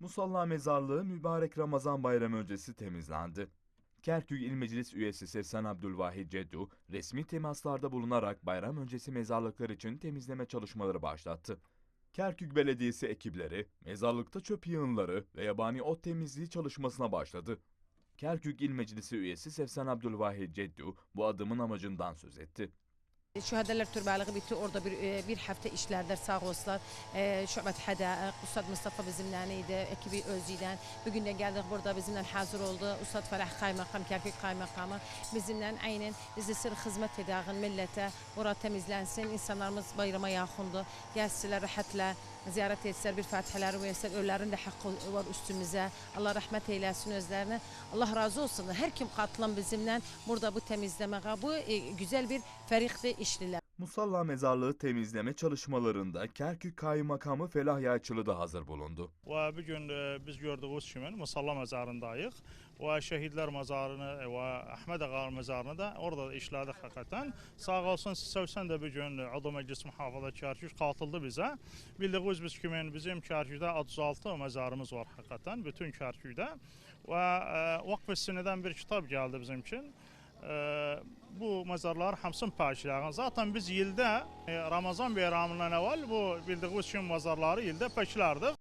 Musalla mezarlığı mübarek Ramazan bayramı öncesi temizlendi. Kerkük İl Meclis üyesi Sefsan Abdülvahid Ceddu, resmi temaslarda bulunarak bayram öncesi mezarlıklar için temizleme çalışmaları başlattı. Kerkük Belediyesi ekipleri, mezarlıkta çöp yığınları ve yabani ot temizliği çalışmasına başladı. Kerkük İl Meclisi üyesi Sefsan Abdülvahid Ceddu bu adımın amacından söz etti. Şühadalar Türbalığı bitti. Orada bir e, bir hafta işlerler sağ olsunlar. E, Şubat Hadaik, Ustad Mustafa bizimleneydi, ekibi Özyi'den. Bugün de geldik burada bizimle hazır oldu. Ustad Ferah Kaymakam, Kerkük Kaymakamı bizimle aynen bizi sır hizmet edağın millete. Orada temizlensin. İnsanlarımız bayrama yakındı. Gelsinler rahatla ziyaret etsinler, bir fatihaları versinler. Ölülerin de hakkı var üstümüze. Allah rahmet eylesin özlerine. Allah razı olsun. Her kim katılan bizimle burada bu temizlemeye, bu güzel bir ferikti işliler. Musalla mezarlığı temizleme çalışmalarında Kerkük Kaymakamı Felah Yayçılı da hazır bulundu. Və bu gün e, biz gördüyünüz kimi Musalla məzarındayıq və şəhidlər məzarını və Əhməd Ağa məzarını da orada da işlədik həqiqətən. Sağ olsun Səvsən də bu gün Ulu Məclis Mühafizə Kərkük qatıldı bizə. Bildiyiniz biz kimi bizim Kərkükdə 36 məzarımız var həqiqətən bütün Kərkükdə və e, Vaqf Sinədən bir kitab gəldi bizim üçün. Bu məzarlar hamısını paklayın. Zaten biz ildə e, Ramazan bayramından əvvəl bu bildiyiniz kimi məzarları ildə paklardik.